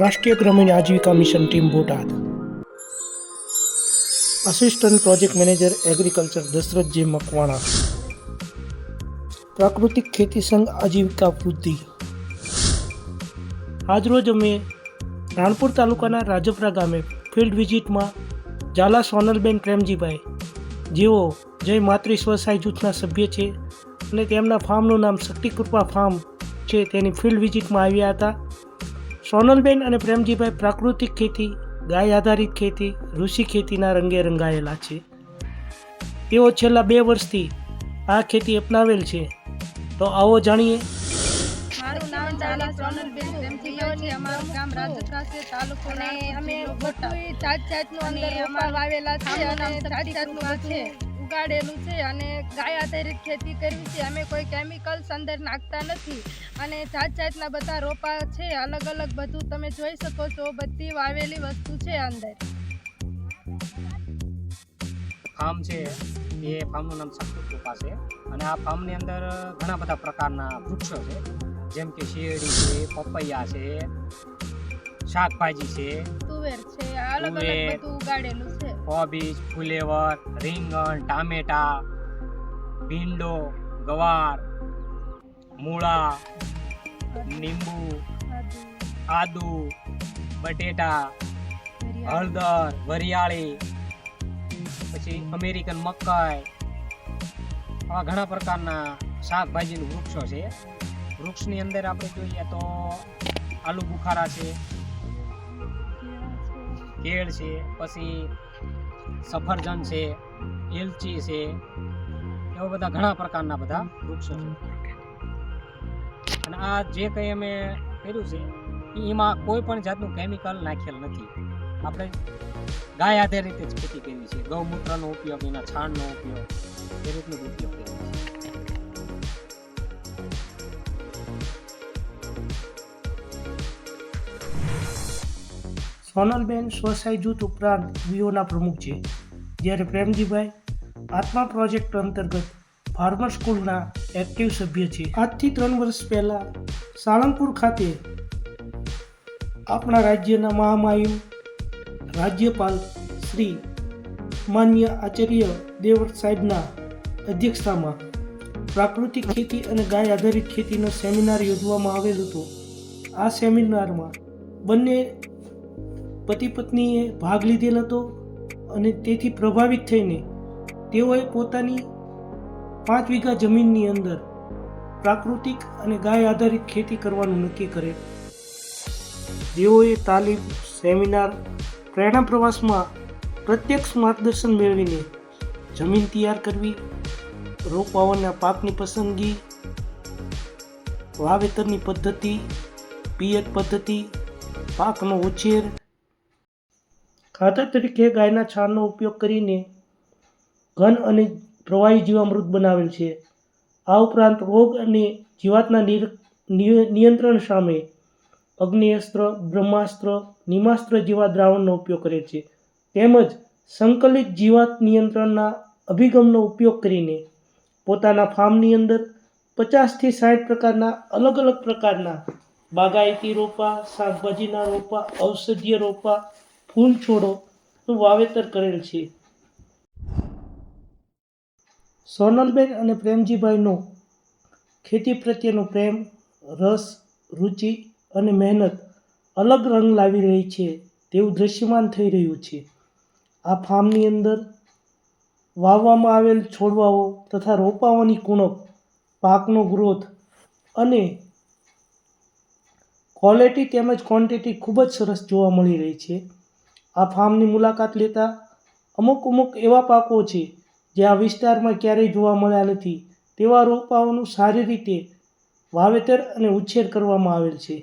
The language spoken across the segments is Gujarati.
Rashtriya Gramin Ajeevika mission team Botad. Assistant project manager agriculture Dashrathji Makwana. પ્રાકૃતિક ખેતી સંઘ આજીવિકા વૃદ્ધિ. આજરોજ અમે રાણપુર તાલુકાના રાજપરા ગામે ફિલ્ડ વિઝિટમાં ઝાલા સોનલબેન પ્રેમજીભાઈ, જેઓ જય માતૃ સ્વસહાય જૂથના સભ્ય છે અને તેમના ફાર્મનું નામ શક્તિકૃપા ફાર્મ છે તેની ફિલ્ડ વિઝિટમાં આવ્યા હતા. સોનલબેન અને પ્રેમજીભાઈ પ્રાકૃતિક ખેતી ગાય આધારિત ખેતી ઋષિ ખેતીના રંગે રંગાયેલા છે. તેઓ છેલ્લા બે વર્ષથી આ ખેતી અપનાવેલ છે. તો આવો જાણીએ. મારું નામ ઝાલા સોનલબેન પ્રેમજીભાઈ છે. અમારું ગામ રાજપરા છે. તાલુકો અને અમે બોટાદ. જાત જાતનું અંદર રોપા વાવેલા છે અને જાત જાતનું છે. ઉગાડેલું છે અને ગાય આધારિત ખેતી કરવી છે. અમે કોઈ કેમિકલ્સ અંદર નાખતા નથી અને જાત જાતના બધા રોપા છે, અલગ અલગ બધું તમે જોઈ શકો છો. બધી વાવેલી વસ્તુ છે અંદર. ફાર્મ છે, એ ફાર્મનું નામ શક્તિ કૃપા છે અને આ ફાર્મની અંદર ઘણા બધા પ્રકારના વૃક્ષો છે. જેમ કે શેરડી છે, પપૈયા છે શાકભાજી છે તુવેર છે અલગ અલગ બધું ઉગાડેલું છે. કોબીજ ફુલેવર રીંગણ ટામેટા ભીંડો ગવાર મૂળા લીંબુ આદુ. બટેટા હળદર વરિયાળી પછી અમેરિકન મકાઈ. આવા ઘણા પ્રકારના શાકભાજીનું વૃક્ષો છે. વૃક્ષની અંદર આપણે જોઈએ તો આલુ બુખારા છે કેળ છે, પછી સફરજન છે, એલચી છે, એવા બધા ઘણા પ્રકારના બધા વૃક્ષો છે. અને આ જે કંઈ અમે કર્યું છે એમાં કોઈ પણ જાતનું કેમિકલ નાખેલ નથી. આપણે ગાય આધારિત જ ખેતી કરવી છે. ગૌમૂત્રનો ઉપયોગ, એના છાણનો ઉપયોગ, એ રીતનો ઉપયોગ કરવો છે. સોનલબેન સ્વસહાય જૂથ ઉપરાંત વીઓના પ્રમુખ છે. જ્યારે પ્રેમજીભાઈ આત્મા પ્રોજેક્ટ અંતર્ગત ફાર્મર સ્કૂલના એક્ટિવ સભ્ય છે. આજથી ત્રણ વર્ષ પહેલાં સાળંગપુર ખાતે આપણા રાજ્યના મહામાયુ રાજ્યપાલ શ્રી માન્ય આચાર્ય દેવવ્રત સાહેબના અધ્યક્ષતામાં પ્રાકૃતિક ખેતી અને ગાય આધારિત ખેતીનો સેમિનાર યોજવામાં આવેલ હતો. આ સેમિનારમાં બંને પતિ પત્નીએ ભાગ લીધેલ હતો અને તેથી પ્રભાવિત થઈને તેઓએ પોતાની પાંચ વીઘા જમીનની અંદર પ્રાકૃતિક અને ગાય આધારિત ખેતી કરવાનું નક્કી કરે. તેઓએ તાલીમ, સેમિનાર પ્રેરણા પ્રવાસમાં પ્રત્યક્ષ માર્ગદર્શન મેળવીને જમીન તૈયાર કરવી રોપવાના પાકની પસંદગી, વાવેતરની પદ્ધતિ, પિયત પદ્ધતિ, પાકનો ઉછેર ખાતર તરીકે ગાયના છાણનો ઉપયોગ કરીને ઘન અને પ્રવાહી જીવામૃત બનાવેલ છે. આ ઉપરાંત રોગ અને જીવાતના નિયંત્રણ સામે અગ્નિઅસ્ત્ર, બ્રહ્માસ્ત્ર, નિમાસ્ત્ર જેવા દ્રાવણનો ઉપયોગ કરે છે. તેમજ સંકલિત જીવાત નિયંત્રણના અભિગમનો ઉપયોગ કરીને પોતાના ફાર્મની અંદર પચાસથી સાઠ પ્રકારના અલગ અલગ પ્રકારના બાગાયતી રોપા, શાકભાજીના રોપા, ઔષધીય રોપા ફૂલ છોડોનું વાવેતર કરેલ છે. સોનલબેન અને પ્રેમજીભાઈનો ખેતી પ્રત્યેનો પ્રેમ, રસ, રુચિ અને મહેનત અલગ રંગ લાવી રહી છે તેવું દૃશ્યમાન થઈ રહ્યું છે. આ ફાર્મની અંદર વાવવામાં આવેલ છોડવાઓ તથા રોપાઓની કુણપ, પાકનો ગ્રોથ અને ક્વોલિટી તેમજ ક્વોન્ટિટી ખૂબ જ સરસ જોવા મળી રહી છે. આ ફાર્મની મુલાકાત લેતા અમુક અમુક એવા પાકો છે જે આ વિસ્તારમાં ક્યારેય જોવા મળ્યા નથી. તેવા રોપાઓનું સારી રીતે વાવેતર અને ઉછેર કરવામાં આવેલ છે.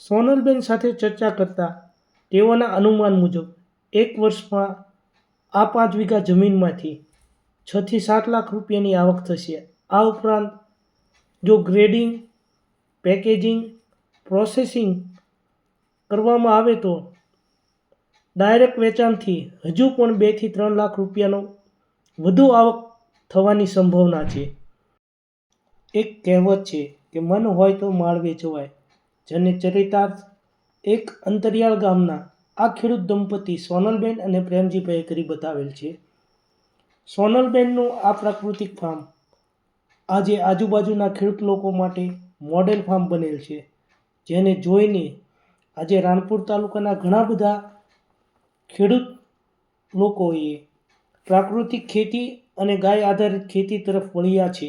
સોનલબેન સાથે ચર્ચા કરતા તેઓના અનુમાન મુજબ, એક વર્ષમાં આ પાંચ વીઘા જમીનમાંથી છથી સાત લાખ રૂપિયાની આવક થશે. આ ઉપરાંત જો ગ્રેડિંગ, પેકેજિંગ, પ્રોસેસિંગ કરવામાં આવે તો ડાયરેક્ટ વેચાણથી હજુ પણ બેથી ત્રણ લાખ રૂપિયાનો વધુ આવક થવાની સંભાવના છે. એક કહેવત છે કે મન હોય તો માળ વેચવાય, જેને ચરિતાર્થ એક અંતરિયાળ ગામના આ ખેડૂત દંપતી સોનલબેન અને પ્રેમજીભાઈએ કરી બતાવેલ છે. સોનલબેનનું આ પ્રાકૃતિક ફાર્મ આજે આજુબાજુના ખેડૂત લોકો માટે મોડેલ ફાર્મ બનેલ છે, જેને જોઈને આજે રાણપુર તાલુકાના ઘણા બધા ખેડૂત લોકોએ પ્રાકૃતિક ખેતી અને ગાય આધારિત ખેતી તરફ વળ્યા છે.